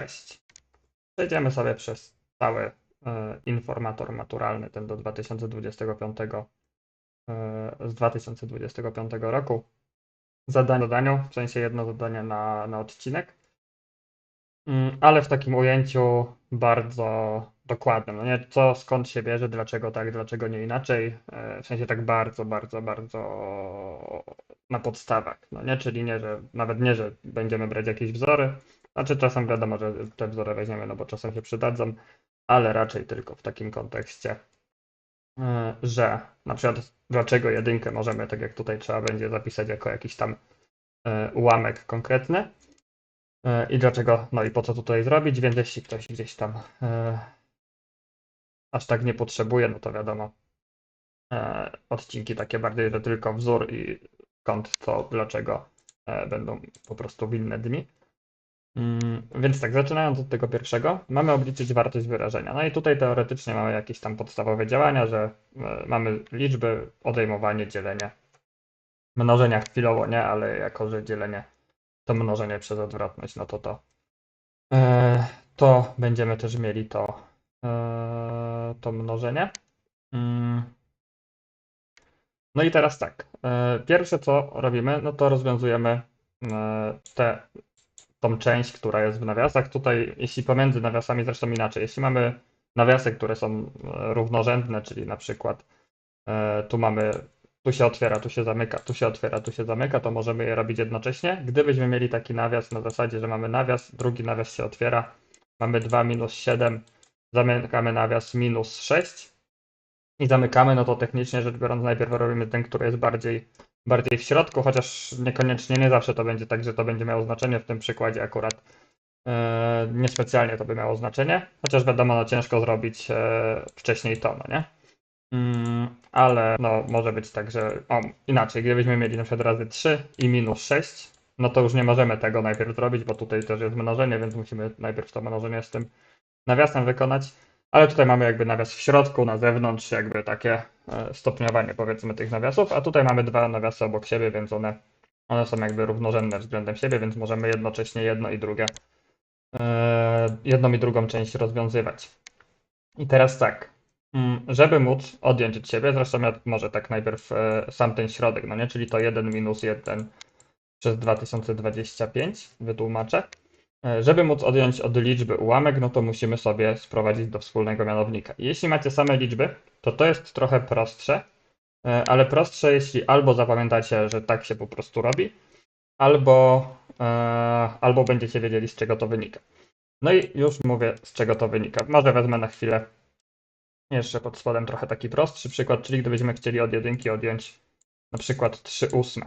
Cześć. Przejdziemy sobie przez cały e, informator maturalny, ten do 2025, e, z 2025 roku. Zadanie zadaniu, w sensie jedno zadanie na, na odcinek, Mm, ale w takim ujęciu bardzo dokładnym. No nie, co, skąd się bierze, dlaczego tak, dlaczego nie inaczej. E, W sensie tak bardzo, bardzo, bardzo na podstawach. No nie, czyli nie, że nawet nie, że będziemy brać jakieś wzory. Znaczy czasem wiadomo, że te wzory weźmiemy, no bo czasem się przydadzą, ale raczej tylko w takim kontekście, e, że na przykład dlaczego jedynkę możemy, tak jak tutaj trzeba będzie zapisać jako jakiś tam e, ułamek konkretny. E, I dlaczego, no i po co tutaj zrobić, więc jeśli ktoś gdzieś tam aż tak nie potrzebuje, no to wiadomo, odcinki takie bardziej, że tylko wzór i skąd, co, dlaczego będą po prostu w inne dni. Mm, Więc tak, zaczynając od tego pierwszego, mamy obliczyć wartość wyrażenia. No i tutaj teoretycznie mamy jakieś tam podstawowe działania, że e, mamy liczby, odejmowanie, dzielenie, mnożenia chwilowo nie, ale jako, że dzielenie to mnożenie przez odwrotność, no to to, e, to będziemy też mieli to, e, to mnożenie. Mm. No i teraz tak, pierwsze co robimy, no to rozwiązujemy te, tą część, która jest w nawiasach. Tutaj, jeśli pomiędzy nawiasami, zresztą inaczej, jeśli mamy nawiasy, które są e, równorzędne, czyli na przykład e, tu mamy tu się otwiera, tu się zamyka, tu się otwiera, tu się zamyka, to możemy je robić jednocześnie. Gdybyśmy mieli taki nawias na zasadzie, że mamy nawias, drugi nawias się otwiera, mamy 2 minus 7, zamykamy nawias minus 6 i zamykamy, no to technicznie rzecz biorąc najpierw robimy ten, który jest bardziej, bardziej w środku, chociaż niekoniecznie, nie zawsze to będzie tak, że to będzie miało znaczenie, w tym przykładzie akurat e, niespecjalnie to by miało znaczenie, chociaż wiadomo, no ciężko zrobić e, wcześniej to, no nie? Mm, ale no, może być tak, że o, inaczej, gdybyśmy mieli na przykład razy 3 i minus 6, no to już nie możemy tego najpierw zrobić, bo tutaj też jest mnożenie, więc musimy najpierw to mnożenie z tym nawiasem wykonać. Ale tutaj mamy jakby nawias w środku, na zewnątrz, jakby takie e, stopniowanie powiedzmy tych nawiasów, a tutaj mamy dwa nawiasy obok siebie, więc one, one są jakby równorzędne względem siebie, więc możemy jednocześnie jedno i drugie, e, jedną i drugą część rozwiązywać. I teraz tak, Mm, żeby móc odjąć od siebie, zresztą ja może tak najpierw e, sam ten środek, no nie, czyli to 1 minus 1 przez 2025 wytłumaczę. E, Żeby móc odjąć od liczby ułamek, no to musimy sobie sprowadzić do wspólnego mianownika. Jeśli macie same liczby, to to jest trochę prostsze, e, ale prostsze jeśli albo zapamiętacie, że tak się po prostu robi, albo, e, albo będziecie wiedzieli z czego to wynika. No i już mówię z czego to wynika. Może wezmę na chwilę jeszcze pod spodem trochę taki prostszy przykład, czyli gdybyśmy chcieli od jedynki odjąć na przykład 3 ósme.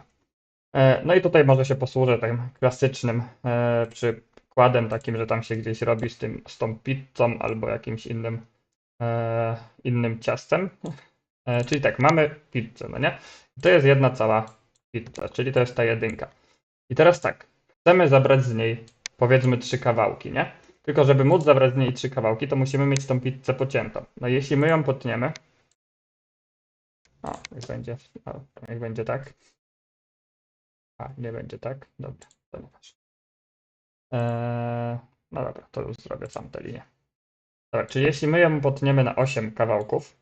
No i tutaj może się posłużę takim klasycznym e, przykładem, takim, że tam się gdzieś robi z, tym, z tą pizzą albo jakimś innym, e, innym ciastem. E, Czyli tak, mamy pizzę, no nie? To jest jedna cała pizza, czyli to jest ta jedynka. I teraz tak, chcemy zabrać z niej powiedzmy trzy kawałki, nie? Tylko żeby móc zabrać z niej trzy kawałki, to musimy mieć tą pizzę pociętą. No jeśli my ją potniemy, o, niech będzie, o, niech będzie tak. A, nie będzie tak? Dobra, to nie. Eee, no dobra, to już zrobię sam tę linię. Dobra, czyli jeśli my ją potniemy na 8 kawałków,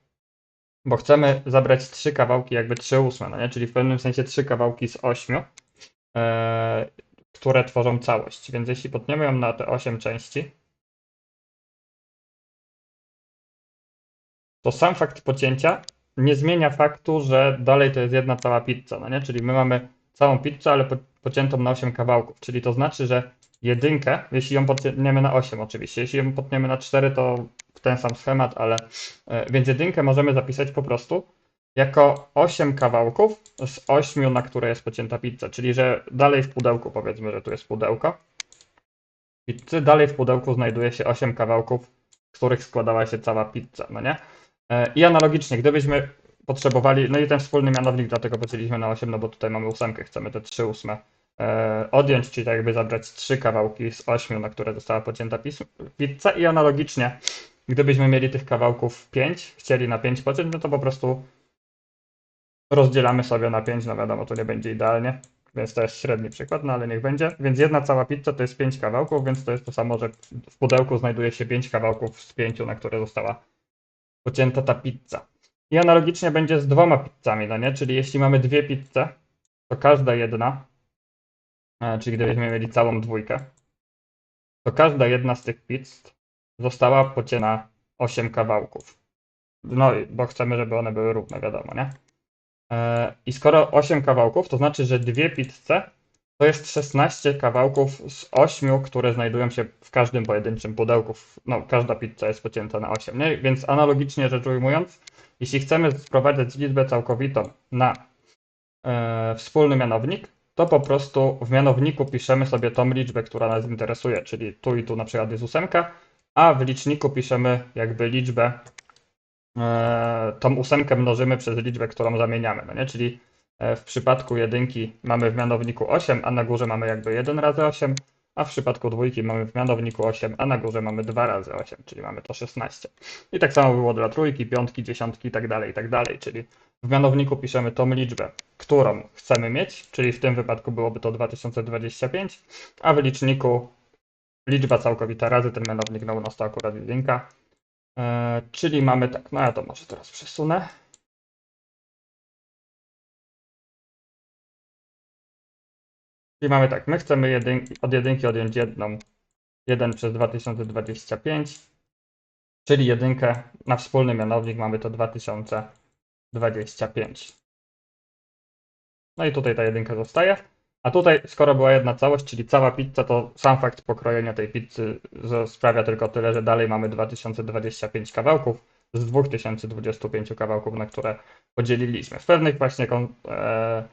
bo chcemy zabrać trzy kawałki, jakby 3 ósme, no nie? Czyli w pewnym sensie trzy kawałki z 8, eee, które tworzą całość. Więc jeśli potniemy ją na te 8 części, to sam fakt pocięcia nie zmienia faktu, że dalej to jest jedna cała pizza, no nie? Czyli my mamy całą pizzę, ale po, pociętą na 8 kawałków, czyli to znaczy, że jedynkę, jeśli ją potniemy na 8 oczywiście, jeśli ją potniemy na 4 to w ten sam schemat, ale e, więc jedynkę możemy zapisać po prostu jako 8 kawałków z 8, na które jest pocięta pizza, czyli że dalej w pudełku powiedzmy, że tu jest pudełko pizzy, dalej w pudełku znajduje się 8 kawałków, z których składała się cała pizza, no nie? E, I analogicznie, gdybyśmy potrzebowali, no i ten wspólny mianownik, dlatego podzieliliśmy na 8, no bo tutaj mamy ósemkę, chcemy te 3 ósme odjąć, czyli tak jakby zabrać 3 kawałki z 8, na które została pocięta pizza i analogicznie, gdybyśmy mieli tych kawałków 5, chcieli na 5 pociąć, no to po prostu rozdzielamy sobie na 5, no wiadomo, to nie będzie idealnie, więc to jest średni przykład, no ale niech będzie. Więc jedna cała pizza to jest 5 kawałków, więc to jest to samo, że w pudełku znajduje się 5 kawałków z 5, na które została pocięta ta pizza. I analogicznie będzie z dwoma pizzami, no nie? Czyli jeśli mamy dwie pizze, to każda jedna, e, czyli gdybyśmy mieli całą dwójkę, to każda jedna z tych pizz została pocięta 8 kawałków. No, bo chcemy, żeby one były równe, wiadomo, nie? E, I skoro 8 kawałków, to znaczy, że dwie pizze to jest 16 kawałków z 8, które znajdują się w każdym pojedynczym pudełku. No, każda pizza jest pocięta na 8, nie? Więc analogicznie rzecz ujmując, jeśli chcemy sprowadzać liczbę całkowitą na e, wspólny mianownik, to po prostu w mianowniku piszemy sobie tą liczbę, która nas interesuje, czyli tu i tu na przykład jest ósemka, a w liczniku piszemy jakby liczbę, e, tą ósemkę mnożymy przez liczbę, którą zamieniamy, no nie? Czyli e, w przypadku jedynki mamy w mianowniku 8, a na górze mamy jakby 1 razy 8, a w przypadku dwójki mamy w mianowniku 8, a na górze mamy 2 razy 8, czyli mamy to 16. I tak samo było dla trójki, piątki, dziesiątki i tak dalej, i tak dalej, czyli w mianowniku piszemy tą liczbę, którą chcemy mieć, czyli w tym wypadku byłoby to 2025, a w liczniku liczba całkowita razy ten mianownik, no u nas to akurat jedynka, e, czyli mamy tak, no ja to może teraz przesunę. Czyli mamy tak, my chcemy jedynki, od jedynki odjąć jedną, 1 przez 2025, czyli jedynkę na wspólny mianownik mamy to 2025. No i tutaj ta jedynka zostaje. A tutaj, skoro była jedna całość, czyli cała pizza, to sam fakt pokrojenia tej pizzy sprawia tylko tyle, że dalej mamy 2025 kawałków z 2025 kawałków, na które podzieliliśmy. W pewnych właśnie e,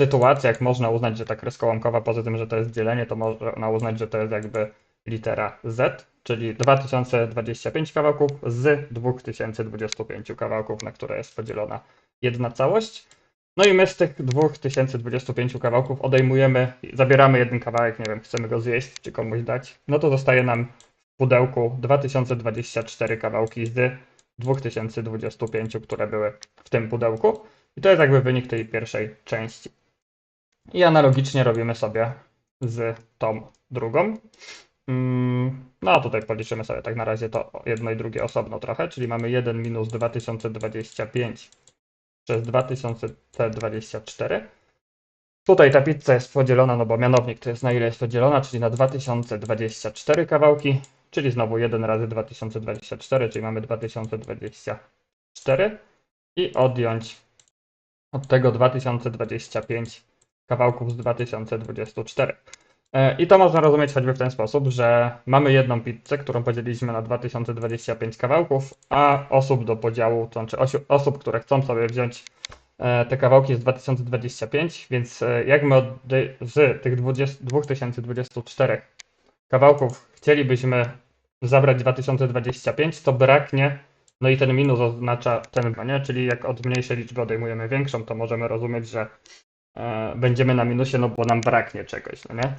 sytuacjach można uznać, że ta kreska ułamkowa, poza tym, że to jest dzielenie, to można uznać, że to jest jakby litera Z, czyli 2025 kawałków z 2025 kawałków, na które jest podzielona jedna całość. No i my z tych 2025 kawałków odejmujemy, zabieramy jeden kawałek, nie wiem, chcemy go zjeść czy komuś dać, no to zostaje nam w pudełku 2024 kawałki z 2025, które były w tym pudełku. I to jest jakby wynik tej pierwszej części. I analogicznie robimy sobie z tą drugą. Mm, No a tutaj policzymy sobie tak na razie to jedno i drugie osobno trochę, czyli mamy 1 minus 2025 przez 2024. Tutaj ta pizza jest podzielona, no bo mianownik to jest na ile jest podzielona, czyli na 2024 kawałki, czyli znowu 1 razy 2024, czyli mamy 2024 i odjąć od tego 2025 kawałków z 2024. E, I to można rozumieć choćby w ten sposób, że mamy jedną pizzę, którą podzieliliśmy na 2025 kawałków, a osób do podziału, to znaczy osób, które chcą sobie wziąć e, te kawałki z 2025, więc e, jak my z tych 20, 2024 kawałków chcielibyśmy zabrać 2025, to braknie, no i ten minus oznacza ten, nie? czyli jak od mniejszej liczby odejmujemy większą, to możemy rozumieć, że będziemy na minusie, no bo nam braknie czegoś, no nie?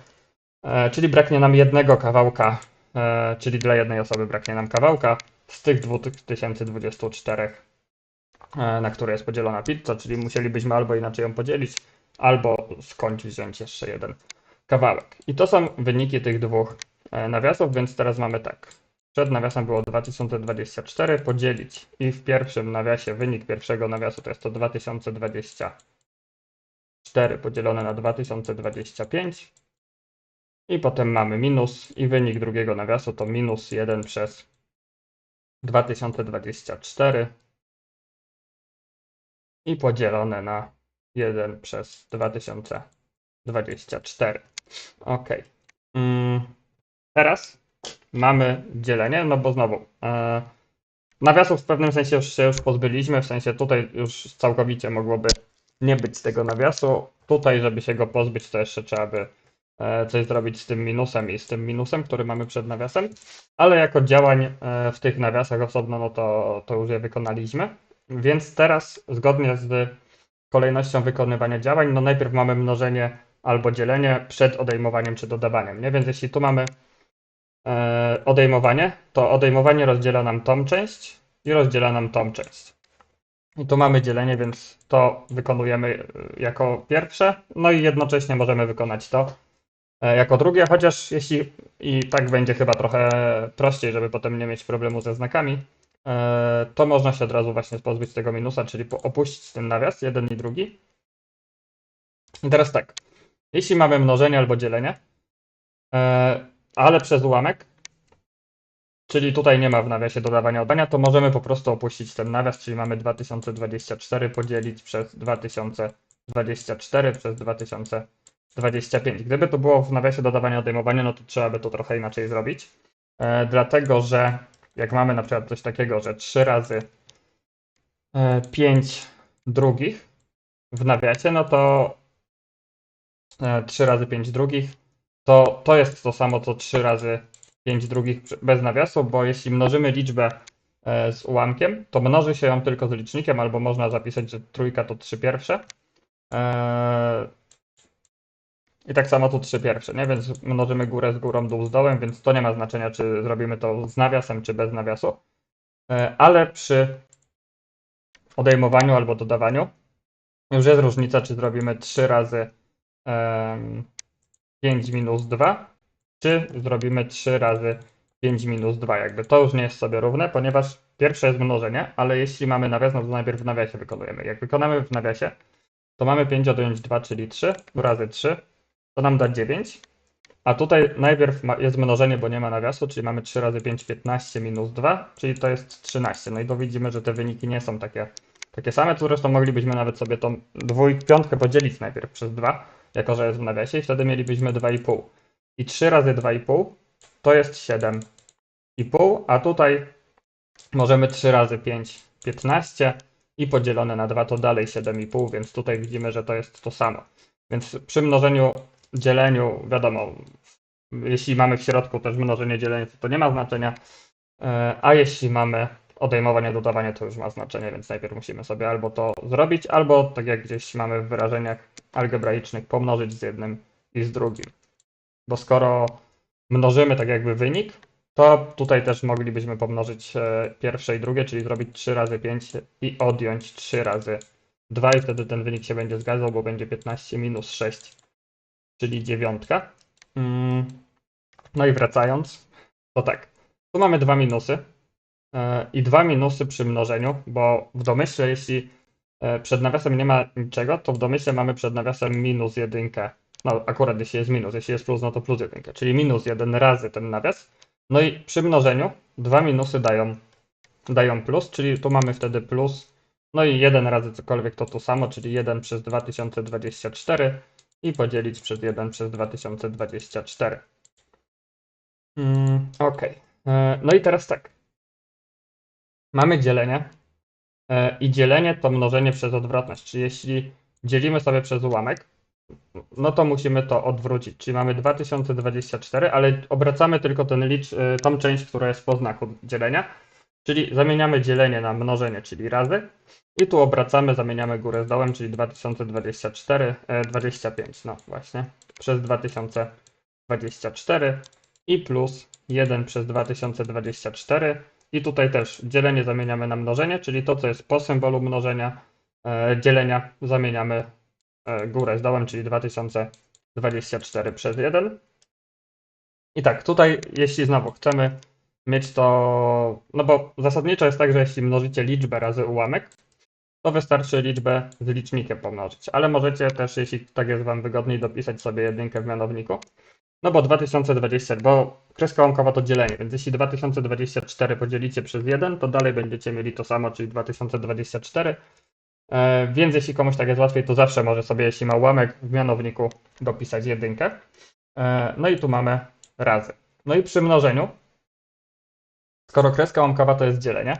E, czyli braknie nam jednego kawałka, e, czyli dla jednej osoby braknie nam kawałka z tych 2024, e, na które jest podzielona pizza, czyli musielibyśmy albo inaczej ją podzielić, albo skądś wziąć jeszcze jeden kawałek. I to są wyniki tych dwóch nawiasów, więc teraz mamy tak. Przed nawiasem było 2024 podzielić i w pierwszym nawiasie wynik pierwszego nawiasu to jest to 2024 podzielone na 2025 i potem mamy minus i wynik drugiego nawiasu to minus 1 przez 2024 i podzielone na 1 przez 2024. Ok. Mm, teraz mamy dzielenie, no bo znowu e, nawiasów w pewnym sensie już się już pozbyliśmy, w sensie tutaj już całkowicie mogłoby nie być tego nawiasu. Tutaj, żeby się go pozbyć, to jeszcze trzeba by coś zrobić z tym minusem i z tym minusem, który mamy przed nawiasem, ale jako działań e, w tych nawiasach osobno, no to, to już je wykonaliśmy. Więc teraz, zgodnie z kolejnością wykonywania działań, no najpierw mamy mnożenie albo dzielenie przed odejmowaniem czy dodawaniem, nie? Więc jeśli tu mamy e, odejmowanie, to odejmowanie rozdziela nam tą część i rozdziela nam tą część. I tu mamy dzielenie, więc to wykonujemy jako pierwsze, no i jednocześnie możemy wykonać to e, jako drugie, chociaż jeśli i tak będzie chyba trochę prościej, żeby potem nie mieć problemu ze znakami, e, to można się od razu właśnie pozbyć tego minusa, czyli opuścić ten nawias, jeden i drugi. I teraz tak, jeśli mamy mnożenie albo dzielenie, e, ale przez ułamek, czyli tutaj nie ma w nawiasie dodawania oddania, to możemy po prostu opuścić ten nawias, czyli mamy 2024 podzielić przez 2024 przez 2025. Gdyby to było w nawiasie dodawania odejmowania, no to trzeba by to trochę inaczej zrobić, e, dlatego że jak mamy na przykład coś takiego, że 3 razy e, 5 drugich w nawiasie, no to e, 3 razy 5 drugich, to to jest to samo co 3 razy 5 drugich bez nawiasu, bo jeśli mnożymy liczbę e, z ułamkiem, to mnoży się ją tylko z licznikiem, albo można zapisać, że trójka to 3 pierwsze. I tak samo tu 3 pierwsze, nie? Więc mnożymy górę z górą, dół z dołem, więc to nie ma znaczenia, czy zrobimy to z nawiasem, czy bez nawiasu. E, Ale przy odejmowaniu albo dodawaniu już jest różnica, czy zrobimy 3 razy em, 5 minus 2, czy zrobimy 3 razy 5 minus 2. Jakby to już nie jest sobie równe, ponieważ pierwsze jest mnożenie, ale jeśli mamy nawias, no to najpierw w nawiasie wykonujemy. Jak wykonamy w nawiasie, to mamy 5 odjąć 2, czyli 3 razy 3, to nam da 9. A tutaj najpierw jest mnożenie, bo nie ma nawiasu, czyli mamy 3 razy 5, 15 minus 2, czyli to jest 13. No i to widzimy, że te wyniki nie są takie, takie same. Tu zresztą moglibyśmy nawet sobie tą dwój, piątkę podzielić najpierw przez 2, jako że jest w nawiasie i wtedy mielibyśmy 2,5. I 3 razy 2,5 to jest 7,5, a tutaj możemy 3 razy 5, 15 i podzielone na 2 to dalej 7,5, więc tutaj widzimy, że to jest to samo. Więc przy mnożeniu, dzieleniu, wiadomo, jeśli mamy w środku też mnożenie, dzielenie, to, to nie ma znaczenia, e, a jeśli mamy odejmowanie, dodawanie, to już ma znaczenie, więc najpierw musimy sobie albo to zrobić, albo tak jak gdzieś mamy w wyrażeniach algebraicznych, pomnożyć z jednym i z drugim. Bo skoro mnożymy tak jakby wynik, to tutaj też moglibyśmy pomnożyć e, pierwsze i drugie, czyli zrobić 3 razy 5 i odjąć 3 razy 2 i wtedy ten wynik się będzie zgadzał, bo będzie 15 minus 6, czyli dziewiątka. Mm, No i wracając, to tak, tu mamy dwa minusy e, i dwa minusy przy mnożeniu, bo w domyśle jeśli e, przed nawiasem nie ma niczego, to w domyśle mamy przed nawiasem minus jedynkę. No akurat jeśli jest minus, jeśli jest plus, no to plus jedynkę, czyli minus jeden razy ten nawias. No i przy mnożeniu dwa minusy dają, dają plus, czyli tu mamy wtedy plus, no i jeden razy cokolwiek to to samo, czyli 1 przez 2024 i podzielić przez 1 przez 2024. Mm, ok. E, No i teraz tak. Mamy dzielenie e, i dzielenie to mnożenie przez odwrotność, czyli jeśli dzielimy sobie przez ułamek, no to musimy to odwrócić, czyli mamy 2024, ale obracamy tylko ten licz, y, tą część, która jest po znaku dzielenia, czyli zamieniamy dzielenie na mnożenie, czyli razy. I tu obracamy, zamieniamy górę z dołem, czyli 2024, e, 25, no właśnie, przez 2024 i plus 1 przez 2024 i tutaj też dzielenie zamieniamy na mnożenie, czyli to, co jest po symbolu mnożenia, e, dzielenia zamieniamy e, górę z dołem, czyli 2024 przez 1. I tak, tutaj jeśli znowu chcemy mieć to, no bo zasadniczo jest tak, że jeśli mnożycie liczbę razy ułamek, to wystarczy liczbę z licznikiem pomnożyć, ale możecie też, jeśli tak jest Wam wygodniej, dopisać sobie jedynkę w mianowniku. No bo 2020, bo kreska łamkowa to dzielenie, więc jeśli 2024 podzielicie przez 1, to dalej będziecie mieli to samo, czyli 2024. E, Więc jeśli komuś tak jest łatwiej, to zawsze może sobie, jeśli ma ułamek w mianowniku, dopisać jedynkę. E, No i tu mamy razy. No i przy mnożeniu, skoro kreska łamkowa to jest dzielenie,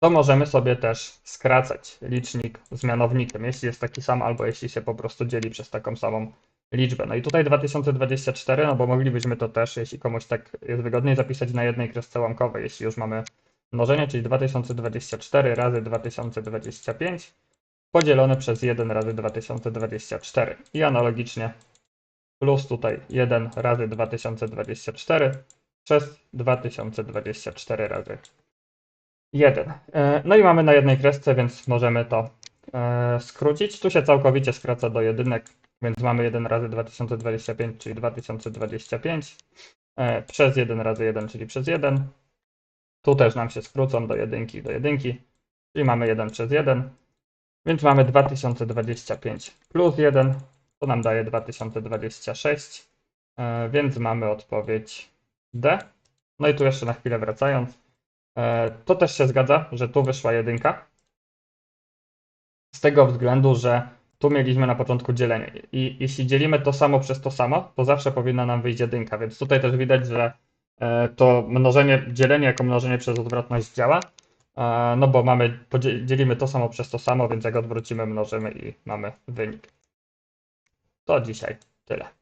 to możemy sobie też skracać licznik z mianownikiem, jeśli jest taki sam, albo jeśli się po prostu dzieli przez taką samą liczbę. No i tutaj 2024, no bo moglibyśmy to też, jeśli komuś tak jest wygodniej, zapisać na jednej kresce łamkowej, jeśli już mamy mnożenie, czyli 2024 razy 2025 podzielone przez 1 razy 2024. I analogicznie plus tutaj 1 razy 2024 przez 2024 razy 1. E, No i mamy na jednej kresce, więc możemy to e, skrócić. Tu się całkowicie skraca do jedynek, więc mamy 1 razy 2025, czyli 2025, e, przez 1 razy 1, czyli przez 1. Tu też nam się skrócą do jedynki, do jedynki, czyli mamy 1 przez 1, więc mamy 2025 plus 1, to nam daje 2026, e, więc mamy odpowiedź D. No i tu jeszcze na chwilę wracając, e, to też się zgadza, że tu wyszła jedynka. Z tego względu, że tu mieliśmy na początku dzielenie. I jeśli dzielimy to samo przez to samo, to zawsze powinna nam wyjść jedynka. Więc tutaj też widać, że e, to mnożenie, dzielenie jako mnożenie przez odwrotność działa. E, No bo mamy, dzielimy to samo przez to samo, więc jak odwrócimy, mnożymy i mamy wynik. To dzisiaj tyle.